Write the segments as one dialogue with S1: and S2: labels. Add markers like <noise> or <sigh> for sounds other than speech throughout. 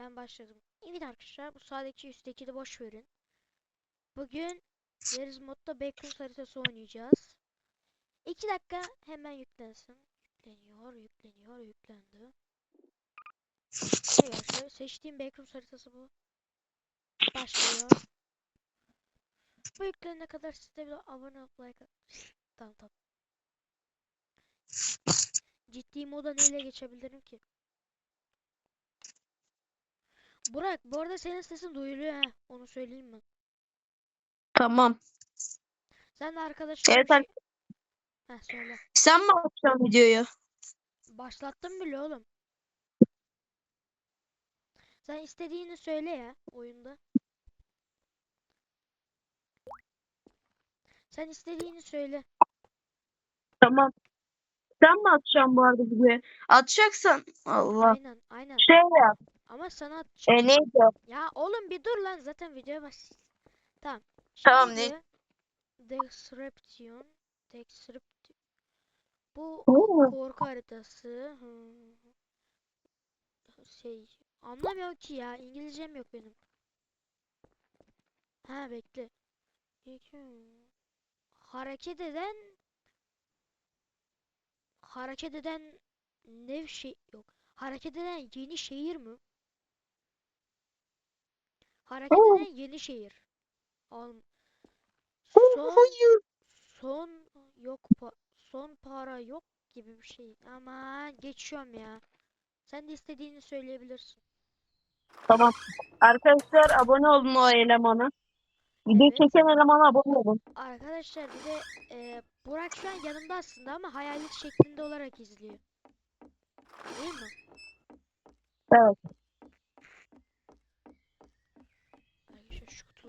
S1: Ben başladım. Evet arkadaşlar bu sağdaki üstteki de boş verin. Bugün Yeriz modda Backrooms haritası oynayacağız. 2 dakika hemen yüklensin. Yükleniyor, yükleniyor, yüklendi. Arkadaşlar seçtiğim Backrooms haritası bu. Başlıyor. Bu yüklenene kadar siz de bir abone olup like tamam. Ciddi moda neyle geçebilirim ki? Burak, bu arada senin sesin duyuluyor ha. Onu söyleyeyim ben.
S2: Tamam.
S1: Sen de arkadaşlar
S2: Evet ar-
S1: şey... Heh, söyle.
S2: Sen mi açacaksın videoyu?
S1: Başlattım bile oğlum. Sen istediğini söyle ya oyunda. Sen istediğini söyle.
S2: Tamam. Sen mi atacaksın bu arada videoyu? Atacaksan Allah.
S1: Aynen, aynen.
S2: Şey yap.
S1: Ama sana
S2: E neydi?
S1: ya oğlum bir dur lan zaten videoya baş. Tamam.
S2: Tamam,
S1: Şimdi
S2: ne?
S1: Description. Description. Bu korku haritası. Hmm. Şey anlamıyorum ki ya. İngilizcem yok benim. Ha bekle. Hareket eden hareket eden ne şey yok. Hareket eden yeni şehir mi? Hareket
S2: Oo.
S1: eden yeni şehir. Al.
S2: Oo,
S1: Son
S2: Hayır.
S1: son yok pa son para yok gibi bir şey. Ama geçiyorum ya. Sen de istediğini söyleyebilirsin.
S2: Tamam. Arkadaşlar abone olun o elemana. Video
S1: Evet.
S2: çeken elemana abone olun.
S1: Arkadaşlar bir de e, Burak şu an yanımda aslında ama hayalet şeklinde olarak izliyor. Değil mi?
S2: Evet.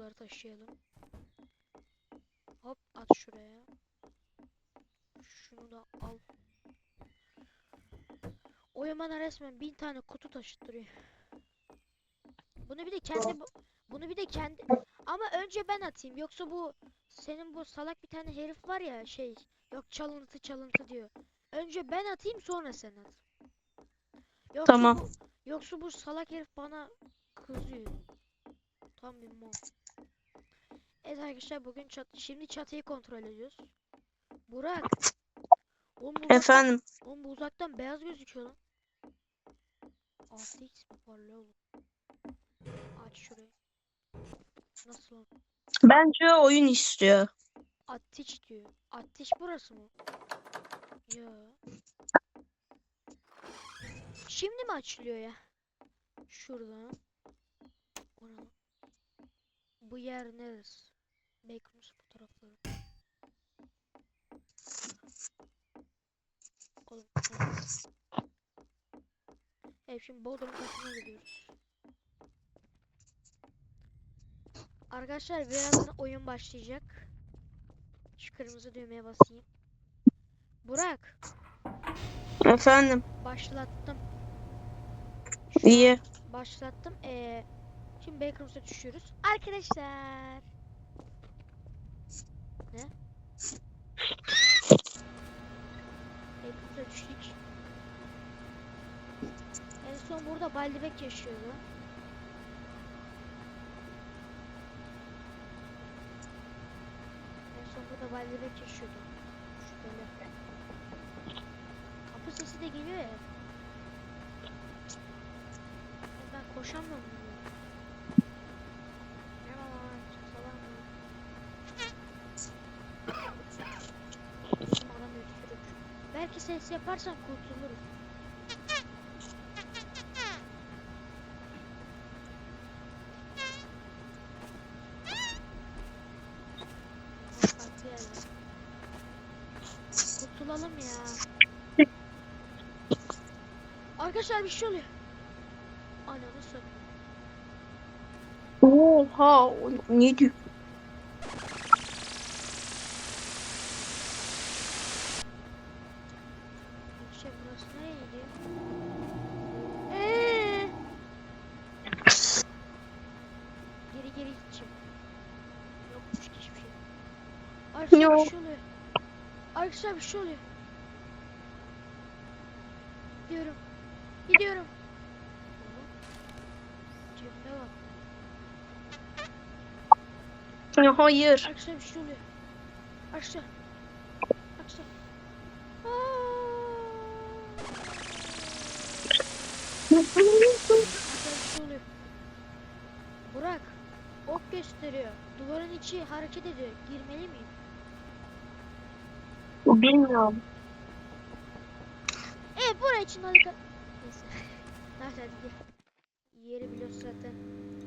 S1: Kutuları taşıyalım. Hop at şuraya. Şunu da al. Oyun bana resmen bin tane kutu taşıttırıyor. Bunu bir de kendi bu- bunu bir de kendi ama önce ben atayım yoksa bu senin bu salak bir tane herif var ya şey yok çalıntı çalıntı diyor. Önce ben atayım sonra sen at. Yoksa
S2: Tamam.
S1: bu, yoksa bu salak herif bana kızıyor. Tam bir mal. Evet arkadaşlar bugün çat şimdi çatıyı kontrol ediyoruz. Burak. Oğlum bu uzaktan,
S2: Efendim.
S1: oğlum bu uzaktan beyaz gözüküyor lan. 6x mi parlıyor oğlum? Aç şurayı. Nasıl lan?
S2: Bence oyun istiyor.
S1: Ateş diyor. Ateş burası mı? Ya. Şimdi mi açılıyor ya? Şuradan. Bu yer neresi? Backrooms fotoğrafları. Oğlum. evet. Şimdi Bodrum katına gidiyoruz. Arkadaşlar birazdan oyun başlayacak. Şu kırmızı düğmeye basayım. Burak,
S2: Efendim.
S1: başlattım. Şu
S2: İyi.
S1: Başlattım. Ee, şimdi Backrooms'a düşüyoruz. Arkadaşlar. Burada Baldebek yaşıyordu. En son burada Baldebek yaşıyordu. Şüpheli. Kapı sesi de geliyor ya. Ben koşamıyorum. Belki ses yaparsan kurtuluruz. Kurtulalım ya. <laughs> Arkadaşlar bir şey oluyor. Ananı satayım.
S2: Oha. Ne diyor?
S1: Şey burası nereye gidiyor? Eee. Geri geri gideceğim. Hiçbir şey. Arkadaşlar bir
S2: Yok.
S1: şey oluyor. Arkadaşlar bir şey oluyor. Gidiyorum. Gidiyorum.
S2: Cebime bak. Hayır.
S1: Arkadaşlar bir şey oluyor. Arkadaşlar. Arkadaşlar. Burak ok gösteriyor. Duvarın içi hareket ediyor. Girmeli miyim? Уберем. Эй, бурай чинолика. Nerede hadi Yeri biliyoruz zaten.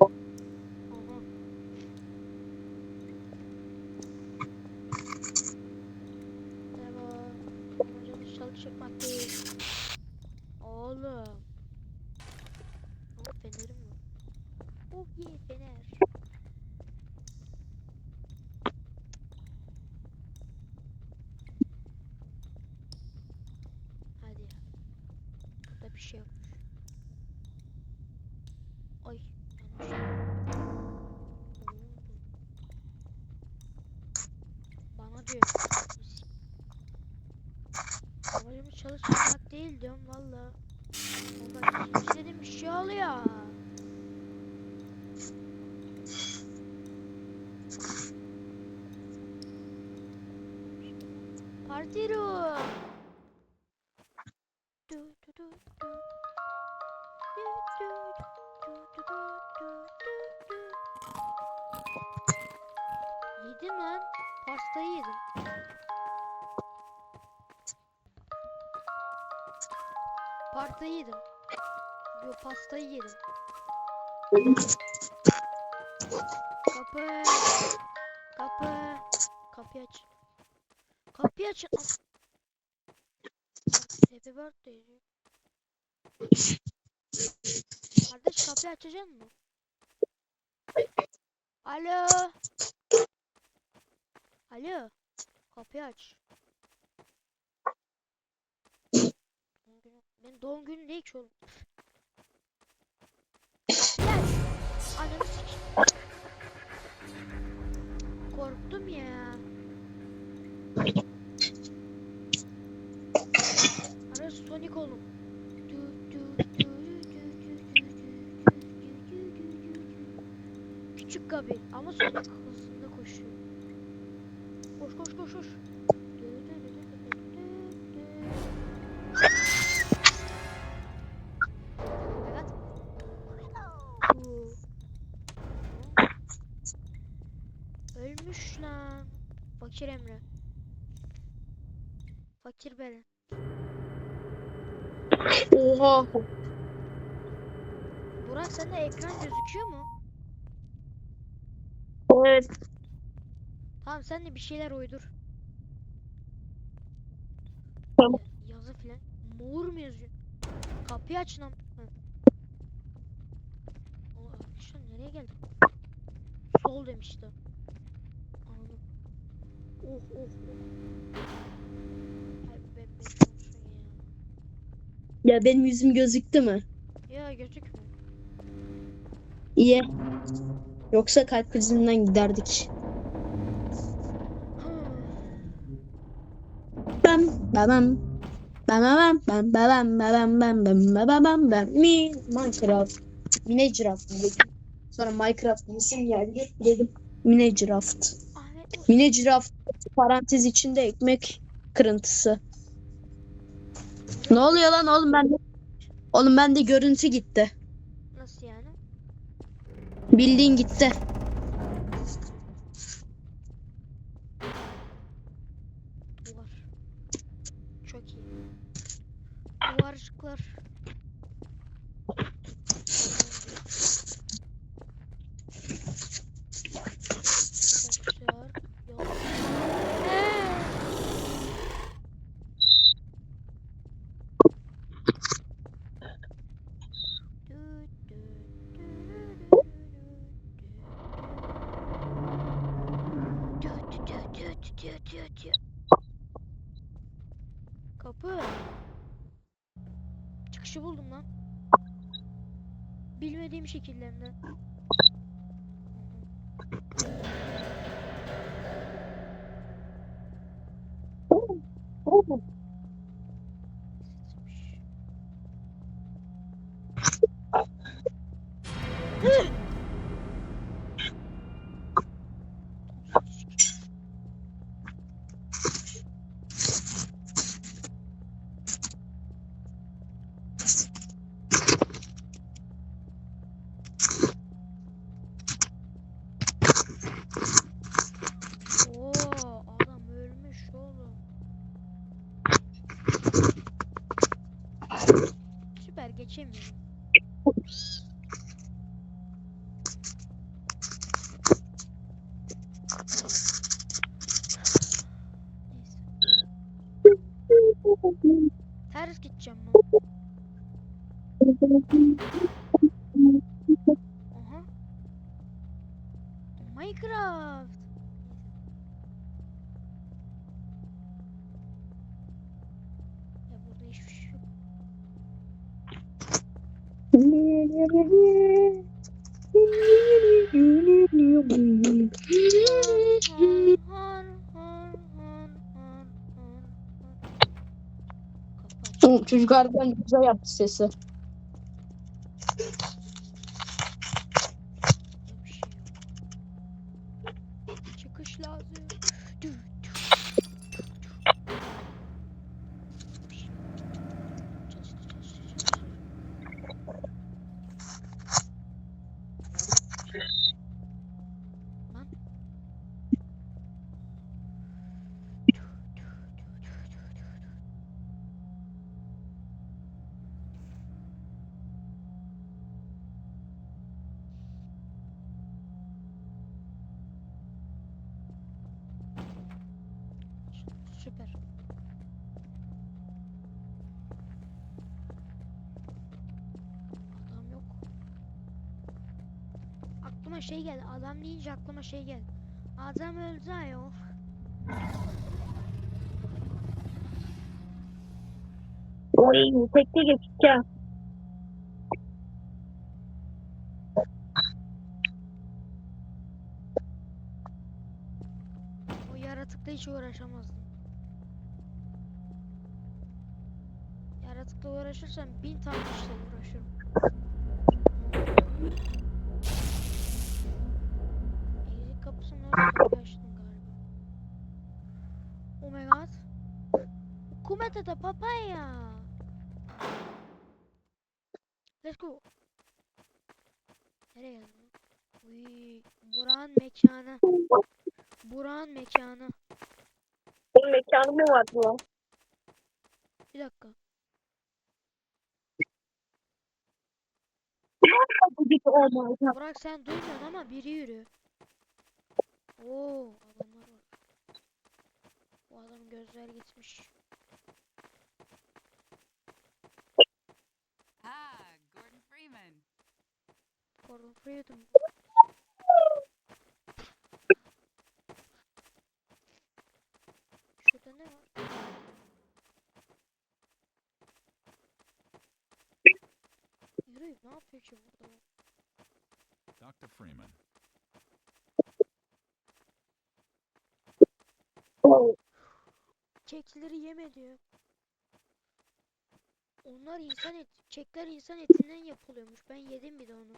S1: Aha. Tamam. Hocam çalışacak maddeyi şey yokmuş. Ay. Bana diyor. Amacımız çalışmak değil diyorum valla. Baba istediğim bir şey oluyor. Parti room. Partayı yedim. Yo pastayı yedim. Kapı. Kapı. Kapıyı aç. Kapıyı aç. Happy birthday. Kardeş kapıyı açacak mı? Alo. Alo. Kapıyı aç. Senin doğum günün ne ki oğlum? Gel. Ananı. Korktum ya. Ara Sonic oğlum. Küçük Gabi ama Sonic. Fakir Emre. Fakir Beren.
S2: Oha.
S1: Burak sende ekran gözüküyor mu?
S2: Evet.
S1: Tamam sen de bir şeyler uydur.
S2: Tamam.
S1: Ya- Yazı filan. Mor mu yazıyor? Kapıyı aç lan. Hı. Aa, nereye geldik? Sol demişti. Oh oh. Ay ya.
S2: Ya benim yüzüm gözüktü mü?
S1: Ya gözükmüyor.
S2: İyi. Yoksa kalp krizinden giderdik.
S1: Hı.
S2: Bam babam. Bam bam bam bam bam bam bam bam bam bam mi Minecraft. Minecraft dedim. Sonra Minecraft isim geldi. Dedim Minecraft.
S1: Mus-
S2: Minecraft parantez içinde ekmek kırıntısı. Ne oluyor lan oğlum ben Oğlum bende görüntü gitti.
S1: nasıl yani?
S2: Bildiğin gitti.
S1: Duvar. Çıkışı buldum lan. Bilmediğim şekillerinden. 姓
S2: 名 Çocuk harbiden güzel yaptı sesi.
S1: Süper. Adam yok. Aklıma şey geldi. Adam deyince aklıma şey geldi. Adam öldü ayol.
S2: Oy tekte geçeceğim.
S1: O yaratıkla hiç uğraşamazdım. Yaratıkla uğraşırsam bin tane işle uğraşırım. Exit kapısını açtım galiba. Oh my god. Kumete de papaya. Let's go. Nereye geldim? Uy, Buran mekanı. Buran mekanı.
S2: Benim mekanım mı vardı lan?
S1: Bir dakika.
S2: Bu gibi olmaz.
S1: Burak sen duymuyorsun ama biri yürüyor. Oo adamlar var. Bu adamın gözler gitmiş.
S3: Ah, Gordon Freeman.
S1: Gordon Freeman. Şurada ne var? Ne yapıyor ki burada? bu?
S4: Dr. Freeman.
S1: Kekleri yeme diyor. Onlar insan et, kekler insan etinden yapılıyormuş. Ben yedim bir de onu.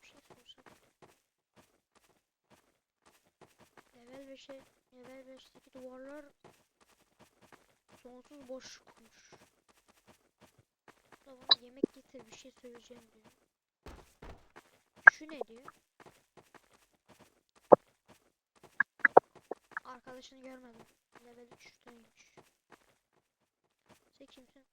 S1: Şey. Level 5'e, level 5'teki duvarlar sonsuz boşlukmuş. Bu da bana yemek getir bir şey söyleyeceğim diyor. Şu ne diyor? Arkadaşını görmedim. Level 3'teymiş. Sen kimsin?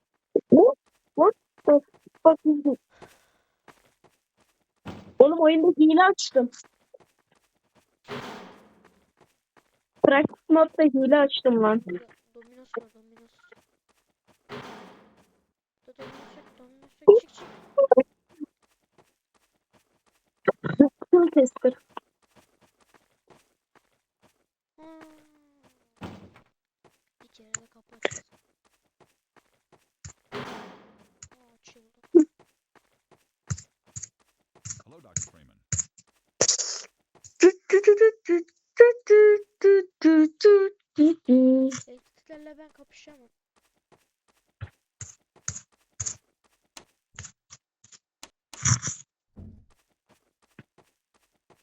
S2: Oğlum oyunda hile açtım. Practice modda hile açtım lan.
S1: Do- Dominos var Dominos. Da Dominos yok Dominos yok çık çık.
S2: Tester.
S1: Hmm. Bir kere de. Aa, açıldı.
S4: Hello, Dr. Freeman.
S1: Elektriklerle ben kapışamam.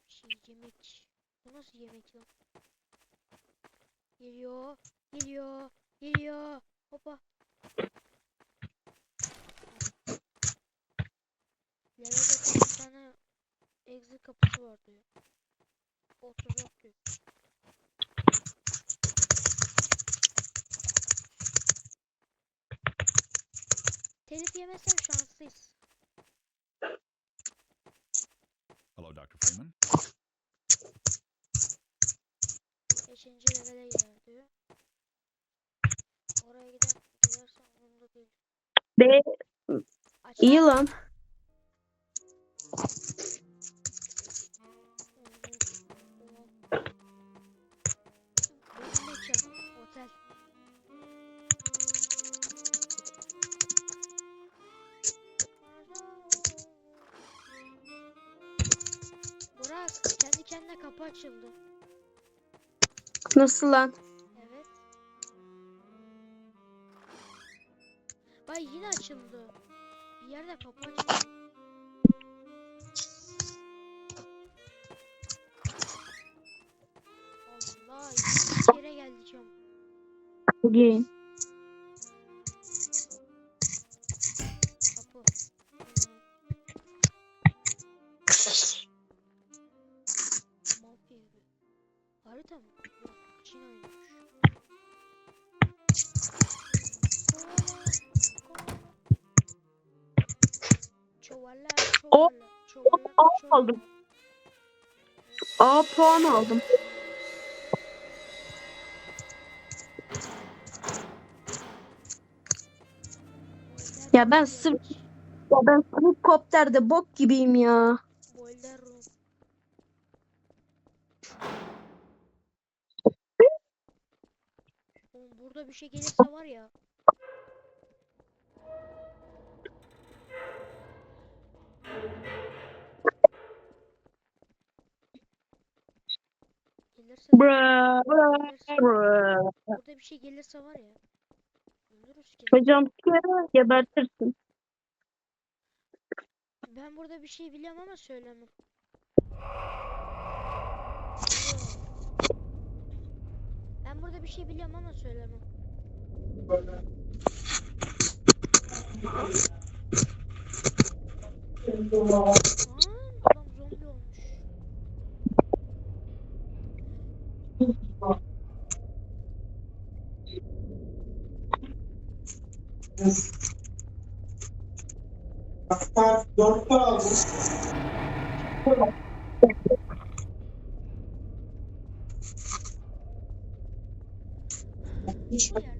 S1: Şey yemek. Bu nasıl yemek lan? Geliyor. Geliyor. Geliyor. Hoppa. Levelde bir tane exit kapısı var diyor. 34 diyor. Telif yemezsem şanslıyız.
S4: Hello, Dr. Freeman.
S1: Beşinci levele gider diyor. Oraya giden gidersen umurumda değil.
S2: Be
S1: Aç
S2: iyi
S1: lan. Burak, kendi kendine kapı açıldı.
S2: Nasıl lan?
S1: Evet. Vay yine açıldı. Bir yerde kapı açıldı. Allah yere geleceğim.
S2: Bugün. Aldım. A puan aldım. Ya ben sırf ya ben helikopterde bok gibiyim ya.
S1: Burada bir şey gelirse var ya. Gelirse
S2: Bra, bra,
S1: gelirse,
S2: bra.
S1: burada bir şey gelirse var ya. Ölürüz ki.
S2: Hocam gebertirsin.
S1: Ben burada bir şey biliyorum ama söylemem. Ben burada bir şey biliyorum ama söylemem. Adam Bu yerden gideyim.